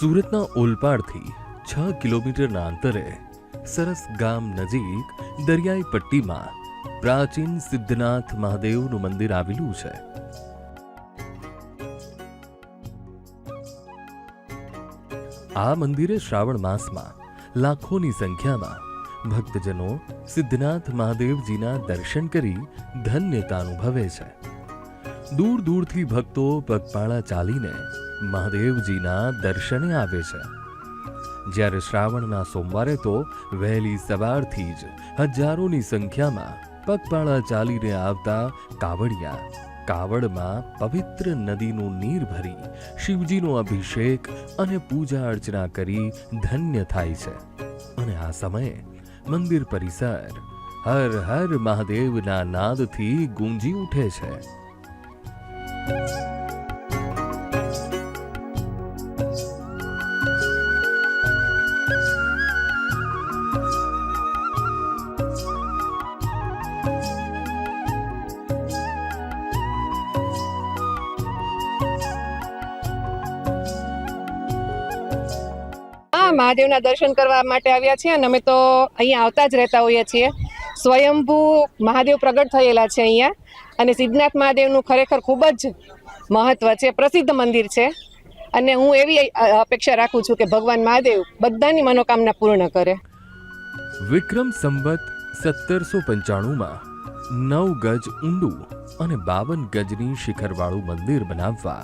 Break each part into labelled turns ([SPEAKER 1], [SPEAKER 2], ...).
[SPEAKER 1] સુરતના ઓલપાડથી છ કિલોમીટરના અંતરે સરસ ગામ નજીક દરિયાઈ પટ્ટીમાં પ્રાચીન સિદ્ધનાથ મહાદેવનું મંદિર આવેલું છે. આ મંદિરે શ્રાવણ માસમાં લાખોની સંખ્યામાં ભક્તજનો સિદ્ધનાથ મહાદેવજીના દર્શન કરી ધન્યતા અનુભવે છે. દૂર દૂરથી ભક્તો પગપાળા ચાલીને મહાદેવજીના દર્શને આવે છે. જ્યારે શ્રાવણના સોમવારે તો વહેલી સવારથી જ હજારોની સંખ્યામાં પગપાળા ચાલીને આવતા કાવડિયા કાવડમાં પવિત્ર નદીનું નીર ભરી શિવજીનો અભિષેક અને પૂજા અર્ચના કરી ધન્ય થાય છે. અને આ સમયે મંદિર પરિસર હર હર મહાદેવના નાદથી ગુંજી ઉઠે છે.
[SPEAKER 2] મહાદેવના દર્શન કરવા માટે આવ્યા છીએ અને અમે તો અહીંયા આવતા જ રહેતા હોઈએ છીએ. સ્વયંભૂ મહાદેવ પ્રગટ થયેલા છે અહીંયા અને સિદ્ધનાથ મહાદેવનું ખરેખર ખૂબ જ મહત્વ છે, પ્રસિદ્ધ મંદિર છે. અને હું એવી અપેક્ષા રાખું છું કે ભગવાન મહાદેવ બધાની મનોકામના પૂર્ણ કરે.
[SPEAKER 1] વિક્રમ સંવત સત્તરસો પંચાણુંમાં નવ ગજ ઊંડું અને બાવન ગજની શિખરવાળું મંદિર બનાવવા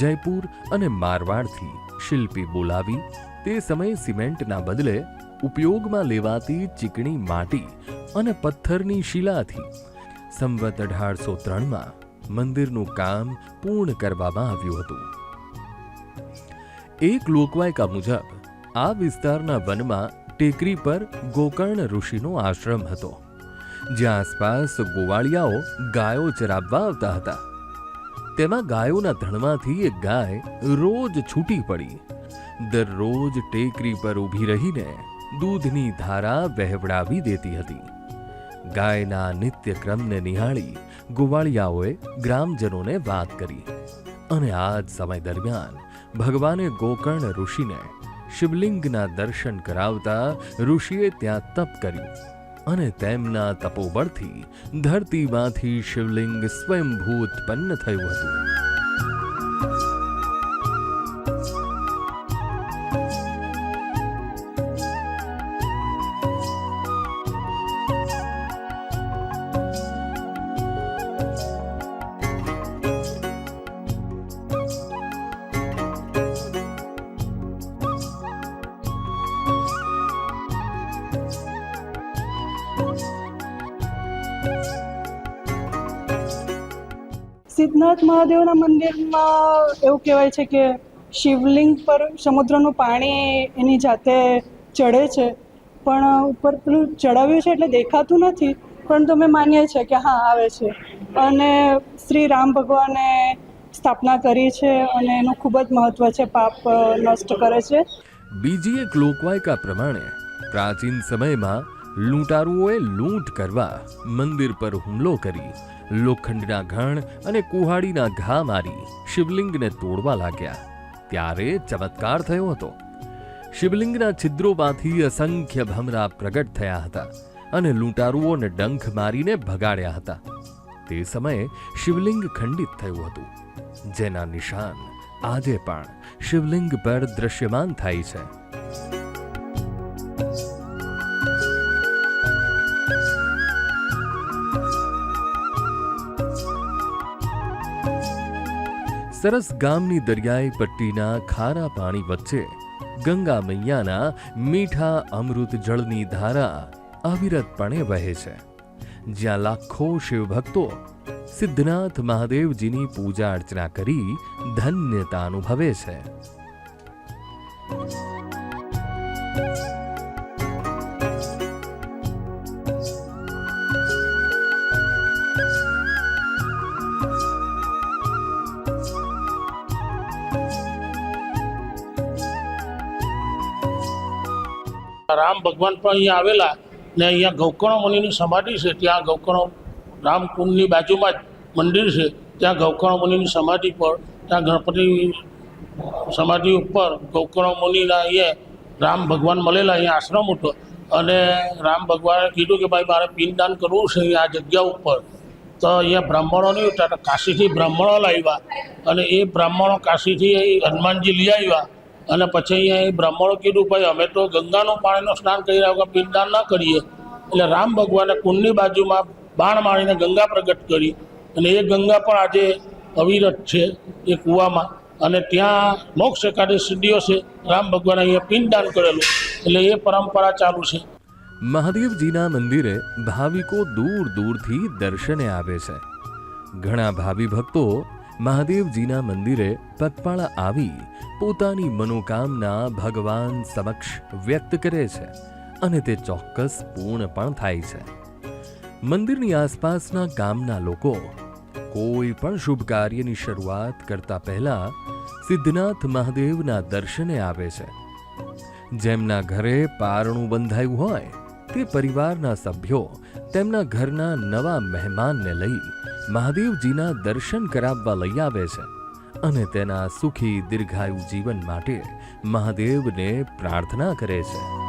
[SPEAKER 1] જયપુર અને મારવાડથી શિલ્પી બોલાવી તે સમયે સિમેન્ટના બદલે ઉપયોગમાં લેવાતી ચીકણી માટી અને પથ્થરની શિલાથી સંવત અઢારસો ત્રણમાં મંદિરનું કામ પૂર્ણ કરવામાં આવ્યું હતું. એક લોકવાયકા મુજબ, આ વિસ્તારના વનમાં ટેકરી પર ગોકર્ણ ઋષિનો આશ્રમ હતો, જ્યાં આસપાસ ગોવાળિયાઓ ગાયો ચરાવવા આવતા હતા. તેમાં ગાયોના ધણમાંથી એક ગાય રોજ છૂટી પડી દરરોજ ટેકરી પર ઊભી રહીને દૂધની ધારા વહેવડાવી દેતી હતી. ગાયના નિત્યક્રમને નિહાળી ગોવાળિયાઓએ ગ્રામજનોને વાત કરી અને આ જ સમય દરમિયાન ભગવાને ગોકર્ણ ઋષિને શિવલિંગના દર્શન કરાવતા ઋષિએ ત્યાં તપ કર્યું અને તેમના તપોબળથી ધરતીમાંથી શિવલિંગ સ્વયંભૂ ઉત્પન્ન થયું હતું.
[SPEAKER 3] સિદ્ધનાથ મહાદેવના મંદિરમાં એવું કહેવાય છે કે શિવલિંગ પર સમુદ્રનું પાણી એની જાતે ચડે છે. પણ ઉપર પેલું ચડાવ્યું છે એટલે દેખાતું નથી, પણ અમે માનીએ છીએ કે હા, આવે છે. અને શ્રી રામ ભગવાને સ્થાપના કરી છે અને એનું ખૂબ જ મહત્ત્વ છે, પાપ નષ્ટ કરે છે.
[SPEAKER 1] બીજી એક લોકવાયકા પ્રમાણે પ્રાચીન સમયમાં લૂંટારુઓએ લૂંટ કરવા મંદિર પર હુમલો કરી. લોખંડના ઘણ અને કુહાડીના ઘા મારી શિવલિંગને તોડવા લાગ્યા. ત્યારે ચમત્કાર થયો હતો. શિવલિંગના છિદ્રોમાંથી અસંખ્ય ભમરા પ્રગટ થયા હતા અને લૂંટારુઓને ડંખ મારીને ભગાડ્યા હતા. તે સમયે શિવલિંગ ખંડિત થયું હતું. જેના નિશાન આજે પણ શિવલિંગ પર દ્રશ્યમાન થાય છે. સરસ ગામની દરિયાઈ પટ્ટીના ખારા પાણી વચ્ચે ગંગા મૈયાના મીઠા અમૃત જળની ધારા અવિરતપણે વહે છે. જ્યાં લાખો શિવભક્તો સિદ્ધનાથ મહાદેવજીની પૂજા અર્ચના કરી ધન્યતા અનુભવે છે.
[SPEAKER 4] રામ ભગવાન પણ અહીંયા આવેલા ને અહીંયા ગૌકર્ણ મુનિની સમાધિ છે. ત્યાં ગૌકર્ણ રામકુંડની બાજુમાં જ મંદિર છે. ત્યાં ગૌકર્ણ મુનિની સમાધિ પર, ત્યાં ગણપતિ સમાધિ ઉપર ગૌકર્ણ મુનિના અહીંયા રામ ભગવાન મળેલા અહીંયા આશ્રમ હતો અને રામ ભગવાને કીધું કે ભાઈ, મારે પિંડદાન કરવું છે આ જગ્યા ઉપર. તો અહીંયા બ્રાહ્મણો નહીં હતા કાશીથી બ્રાહ્મણો લાવ્યા. અને એ બ્રાહ્મણો કાશીથી હનુમાનજી લઈ આવ્યા. અને પછી અહીંયા એ બ્રાહ્મણો કીધું, ભાઈ, અમે તો ગંગાનું પાણીનું સ્નાન કરી રહ્યા પિંડદાન ના કરીએ. એટલે રામ ભગવાને કુંડની બાજુમાં બાણ મારીને ગંગા પ્રગટ કરી. અને એ ગંગા પણ આજે અવિરત છે, એ કૂવામાં. અને ત્યાં મોક્ષ સિદ્ધિઓ છે, રામ ભગવાને અહીંયા પિંડદાન કરેલું. એટલે એ પરંપરા ચાલુ છે.
[SPEAKER 1] મહાદેવજીના મંદિરે ભાવિકો દૂર દૂરથી દર્શને આવે છે. ઘણા ભાવિ ભક્તો મહાદેવજીના મંદિરે પગપાળા આવી પોતાની મનોકામના ભગવાન સમક્ષ વ્યક્ત કરે છે અને તે ચોક્કસ પૂર્ણ પણ થાય છે. મંદિરની આસપાસના ગામના લોકો કોઈ પણ શુભ કાર્યની શરૂઆત કરતા પહેલા સિદ્ધનાથ મહાદેવના દર્શને આવે છે. જેમના ઘરે પારણું બંધાયું હોય તે પરિવારના સભ્યો તેમના ઘરના નવા મહેમાનને લઈ મહાદેવજીના દર્શન કરાવવા લઈ આવે છે અને તેના સુખી દીર્ઘાયુ જીવન માટે મહાદેવને પ્રાર્થના કરે છે.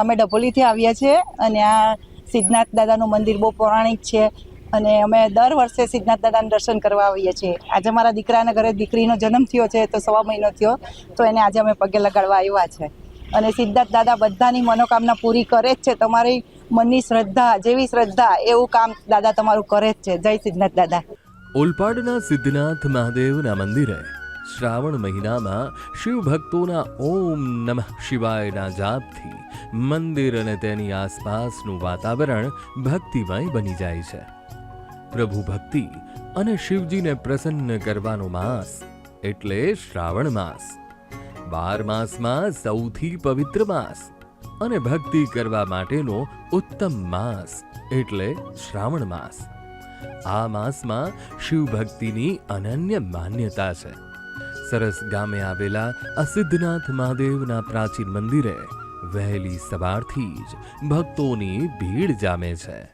[SPEAKER 5] અમે ડભોલીથી આવ્યા છીએ અને આ સિદ્ધનાથ દાદાનું મંદિર બહુ પૌરાણિક છે અને અમે દર વર્ષે સિદ્ધનાથ દાદાના દર્શન કરવા આવીએ છીએ. આજે મારા દીકરાના ઘરે દીકરીનો જન્મ થયો છે, તો સવા મહિનો થયો, તો એને આજે અમે પગે લગાડવા આવ્યા છે. અને સિદ્ધાર્થ દાદા બધાની મનોકામના પૂરી કરે જ છે. તમારી મનની શ્રદ્ધા, જેવી શ્રદ્ધા, એવું કામ દાદા તમારું કરે જ છે. જય સિદ્ધનાથ દાદા.
[SPEAKER 1] ઓલપાડના સિદ્ધનાથ મહાદેવના મંદિરે શ્રાવણ મહિનામાં શિવ ભક્તોના ઓમ નમઃ શિવાયના જાપથી મંદિર અને તેની આસપાસનું વાતાવરણ ભક્તિમય બની જાય છે. પ્રભુ ભક્તિ અને શિવજીને પ્રસન્ન કરવાનો માસ એટલે શ્રાવણ માસ. બાર માસમાં સૌથી પવિત્ર માસ અને ભક્તિ કરવા માટેનો ઉત્તમ માસ એટલે શ્રાવણ માસ. આ માસમાં શિવ ભક્તિની અનન્ય માન્યતા છે. સરસ ગામે આવેલા અસિદ્ધનાથ મહાદેવના પ્રાચીન મંદિરે વહેલી સવારથી જ ભક્તોની ભીડ જામે છે.